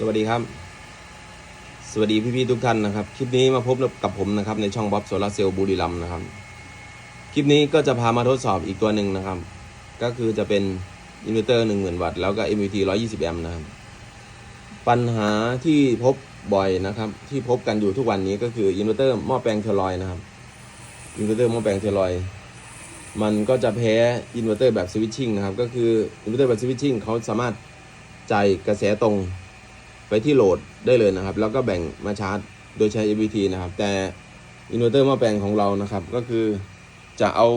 สวัสดีครับ สวัสดีพี่ๆทุกท่านนะครับ คลิปนี้มาพบกับผมนะครับ ในช่องบ๊อบโซลาเซลล์บุรีรัมนะครับ คลิปนี้ก็จะพามาทดสอบอีกตัวหนึ่งนะครับ ก็คือจะเป็นอินเวอร์เตอร์10,000วัตต์แล้วก็ MVT 120 แอมป์นะครับ ปัญหาที่พบบ่อยนะครับ ที่พบกันอยู่ทุกวันนี้ก็คืออินเวอร์เตอร์หม้อแปลงเทอรอยนะครับ อินเวอร์เตอร์หม้อแปลงเทอรอย มันก็จะแพ้อินเวอร์เตอร์แบบสวิตชิ่งนะครับ ก็คืออินเวอร์เตอร์แบบสวิตชิ่งเขาสามารถจ่ายกระแสตรง ไปที่โหลดได้เลยนะครับ แล้วก็แบ่งมาชาร์จโดยใช้ MVT นะครับ แต่อินเวอร์เตอร์หม้อแปลงของเรานะครับ ก็คือจะเอา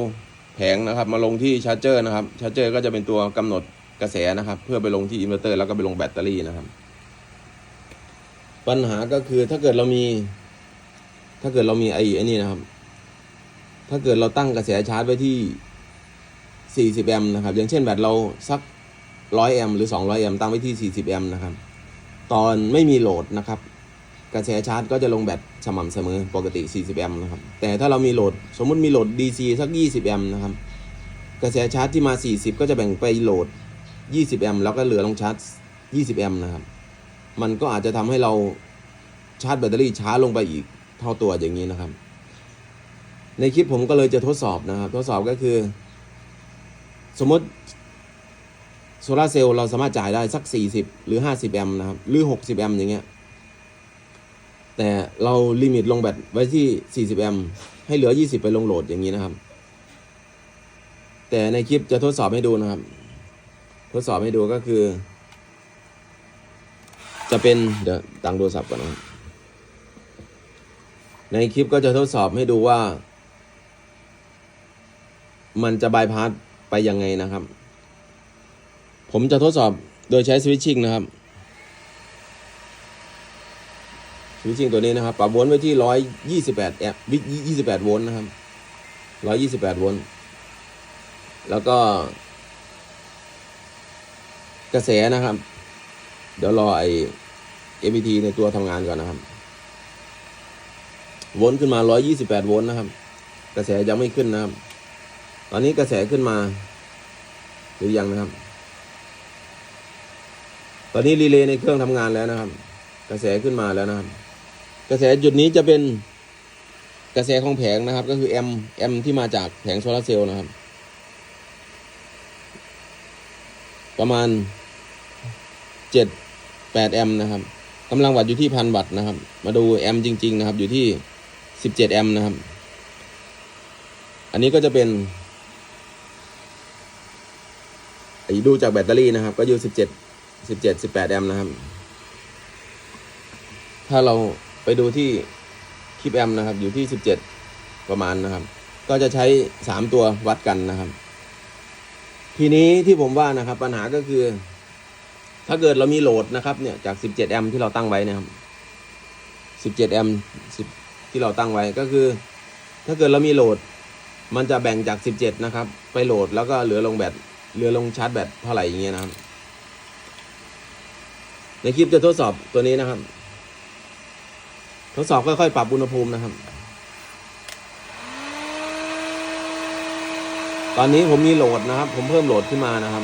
แผงนะครับ มาลงที่ชาร์จเจอร์นะครับชาร์จเจอร์ก็จะเป็นตัวกำหนดกระแสนะครับ เพื่อไปลงที่อินเวอร์เตอร์แล้วก็ไปลงแบตเตอรี่นะครับ ปัญหาก็คือถ้าเกิดเรามี ถ้าเกิดเรามีไอ้ไอ้นี่นะครับ ถ้าเกิดเราตั้งกระแสชาร์จไว้ที่ 40 แอมป์นะครับ อย่างเช่นแบตเราสัก 100 แอมป์หรือ 200 แอมป์ตั้งไว้ที่ 40 แอมป์นะครับ ตอนไม่มีโหลดนะครับ กระแสชาร์จก็จะลงแบตสม่ำเสมอปกติ 40 แอมป์นะครับ แต่ถ้าเรามีโหลด สมมุติมีโหลด DC สัก 20 แอมป์นะครับ กระแสชาร์จที่มา 40 ก็จะแบ่งไปโหลด 20 แอมป์แล้วก็เหลือลงชาร์จ 20 แอมป์นะครับ มันก็อาจจะทำให้เราชาร์จแบตเตอรี่ช้าลงไปอีกเท่าตัวอย่างนี้นะครับ ในคลิปผมก็เลยจะทดสอบนะครับ ทดสอบก็คือ สมมติ โซลาร์เซลล์เราสามารถจ่ายได้สัก 40 หรือ 50 แอมป์นะครับ หรือ 60 แอมป์อย่างเงี้ย แต่เราลิมิตลงแบตไว้ที่ 40 แอมป์ให้เหลือ 20 ไปลงโหลดอย่างนี้นะครับ แต่ในคลิปจะทดสอบให้ดูนะครับ ทดสอบให้ดูก็คือ จะเป็น เดี๋ยวตั้งโทรศัพท์ก่อนนะในคลิปก็จะทดสอบให้ดูว่า มันจะบายพาสไปยังไงนะครับ ผมจะทดสอบโดยใช้สวิตชิ่งนะครับ สวิตชิ่งตัวนี้นะครับ ปรับโวลต์ไว้ที่ร้อยยี่สิบแปดแอมป์ยี่สิบแปดโวลต์นะครับร้อยยี่สิบแปดโวลต์แล้วก็ กระแสนะครับ เดี๋ยวรอไอ้ MPT ในตัวทำงานก่อนนะครับ โวลต์ขึ้นมาร้อยยี่สิบแปดโวลต์นะครับ กระแสยังไม่ขึ้นนะครับ ตอนนี้กระแสขึ้นมา หรือยังนะครับ ตอนนี้รีเลย์ในเครื่องทำงานแล้วนะครับ กระแสขึ้นมาแล้วนะครับ กระแสจุดนี้จะเป็นกระแสของแผงนะครับ ก็คือแอมแอมที่มาจากแผงโซลาร์เซลล์นะครับ ประมาณเจ็ดแปดแอมนะครับกำลังวัตต์อยู่ที่พันวัตต์นะครับ มาดูแอมจริง ๆ นะครับ อยู่ที่สิบเจ็ดแอมนะครับ อันนี้ก็จะเป็นดูจากแบตเตอรี่นะครับ ก็อยู่สิบเจ็ด สิบเจ็ดสิบแปดแอมนะครับ ถ้าเราไปดูที่คลิปแอมนะครับ อยู่ที่สิบเจ็ดประมาณนะครับ ก็จะใช้สามตัววัดกันนะครับ ทีนี้ที่ผมว่านะครับ ปัญหาก็คือ ถ้าเกิดเรามีโหลดนะครับเนี่ยจาก17แอมที่เราตั้งไว้นะครับ17แอมป์10ที่เราตั้งไว้ก็คือ ถ้าเกิดเรามีโหลดมันจะแบ่งจาก 17 นะครับ ไปโหลดแล้วก็เหลือลงแบต เหลือลงชาร์จแบตเท่าไหร่อย่างเงี้ยนะครับ ในคลิปจะทดสอบตัวนี้นะครับ ทดสอบค่อยๆ ปรับอุณหภูมินะครับ ตอนนี้ผมมีโหลดนะครับ ผมเพิ่มโหลดขึ้นมานะครับ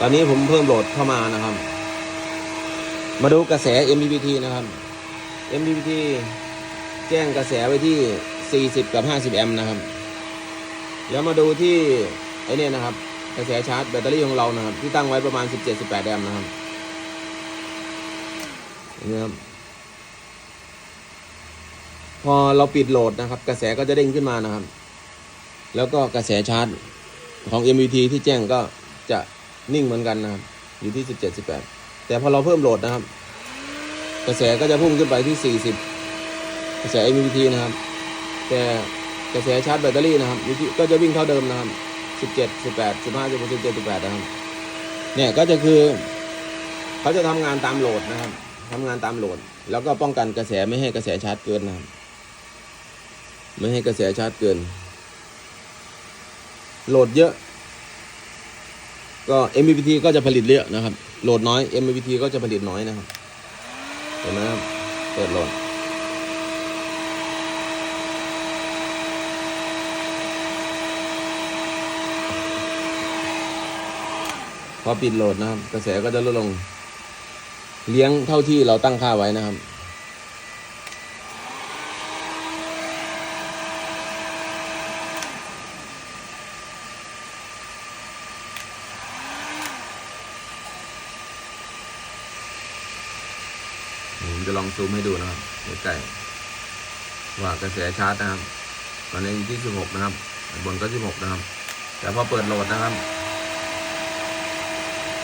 ตอนนี้ผมเพิ่มโหลดเข้ามานะครับ มาดูกระแส MPPT นะครับ MPPT แจ้งกระแสไว้ที่ 40 กับ 50 แอมป์นะครับ แล้วมาดูที่ไอเนี่ยนะครับ กระแสชาร์จแบตเตอรี่ของเรานะครับ ที่ตั้งไว้ประมาณ 17-18 แอมป์นะครับนี่ครับพอเราปิดโหลดนะครับ กระแสก็จะเด้งขึ้นมานะครับ แล้วก็กระแสชาร์จของ MVT ที่แจ้งก็จะนิ่งเหมือนกันนะครับ อยู่ที่ 17 18 แต่พอเราเพิ่มโหลดนะครับ กระแสก็จะพุ่งขึ้นไปที่ 40 กระแส MVT นะครับ แต่กระแสชาร์จแบตเตอรี่นะครับก็จะวิ่งเท่าเดิมนะครับ17 18 15 16 17 18นะครับ เนี่ยก็จะคือเขาจะทำงานตามโหลดนะครับทำงานตามโหลด แล้วก็ป้องกันกระแสไม่ให้กระแสชาร์จเกินนะครับ ไม่ให้กระแสชาร์จเกิน โหลดเยอะ ก็ MPPT ก็จะผลิตเยอะนะครับ โหลดน้อย MPT ก็จะผลิตน้อยนะครับ เห็นไหมครับ เปิดโหลด พอปิดโหลดนะครับ กระแสก็จะลดลง เลี้ยงเท่าที่เราตั้งค่าไว้นะครับ ผมจะลองซูมให้ดูนะครับใกล้ๆว่ากระแสชาร์จนะครับ ตอนนี้ยู่ที่ 16 นะครับ บนก็ 16 นะครับ แต่พอเปิดโหลดนะครับ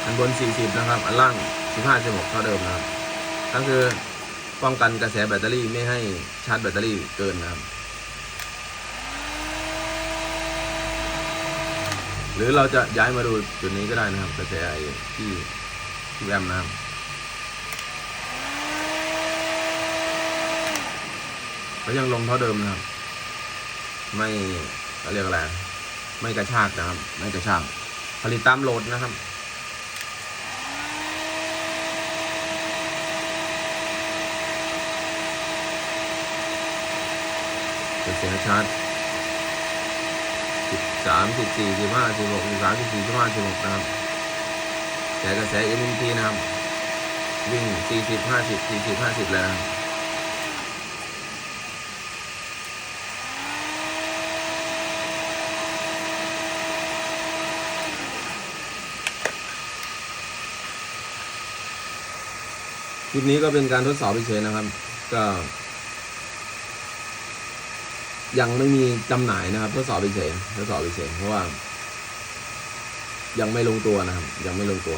อันบน 40 นะครับ อันล่าง 15 16เท่าเดิมนะครับ ก็คือป้องกันกระแสแบตเตอรี่ไม่ให้ชาร์จแบตเตอรี่เกินนะครับ หรือเราจะย้ายมาดูจุดนี้ก็ได้นะครับ กระแสไอที่ที่แอมนะครับก็ยังลงเท่าเดิมนะครับ ไม่เรียกอะไร ไม่กระชากนะครับ ไม่กระชาก ผลิตตามโหลดนะครับ กระแสชาร์จสิบสามสิบสี่สิบห้าสิบหกสิบสามสิบสี่สิบห้าสิบหกนะครับแต่กระแส MMT นะครับ วิ่งสี่สิบห้าสิบสี่สิบห้าสิบเลยนะครับคลิปนี้ก็เป็นการทดสอบเฉยๆนะครับ ก็ ยังไม่มีจำหน่ายนะครับทดสอบเฉยทดสอบเฉยเพราะว่า ยังไม่ลงตัวนะครับ ยังไม่ลงตัว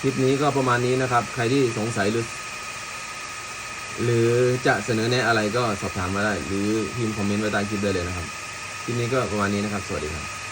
คลิปนี้ก็ประมาณนี้นะครับ ใครที่สงสัยหรือ หรือจะเสนอแนะอะไรก็สอบถามมาได้ หรือพิมพ์คอมเมนต์ไว้ใต้คลิปได้เลยนะครับ คลิปนี้ก็ประมาณนี้นะครับ สวัสดีครับ